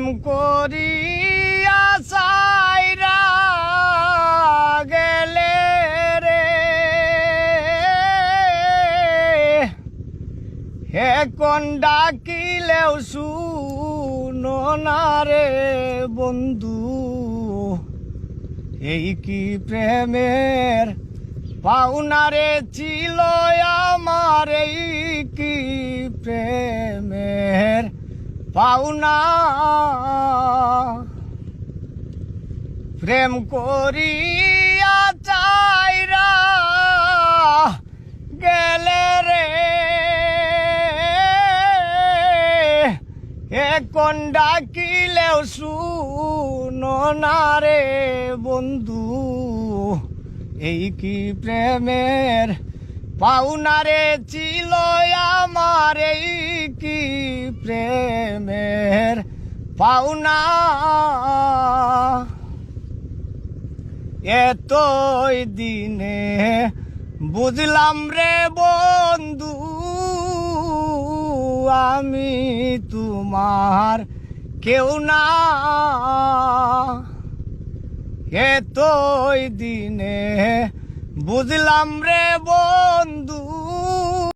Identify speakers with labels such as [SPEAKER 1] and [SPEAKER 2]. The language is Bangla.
[SPEAKER 1] প্রেম করিয়া সাইরা গেলে হে কোন ডাকিলেও শুনো না রে বন্ধু, এই কি প্রেমের পাওনারে ছিল আমার, এই কি প্রেমের পাওনা। প্রেম করিয়া চাইরা গেলে রে। ডাকিলেও শুনো রে বন্ধু। এই কি প্রেমের পাওনারে ছিল আমার? প্রেমের পাওনা। এতই দিনে বুঝলাম রে বন্ধু, আমি তোমার কেউ না। এতই দিনে বুঝলাম রে বন্ধু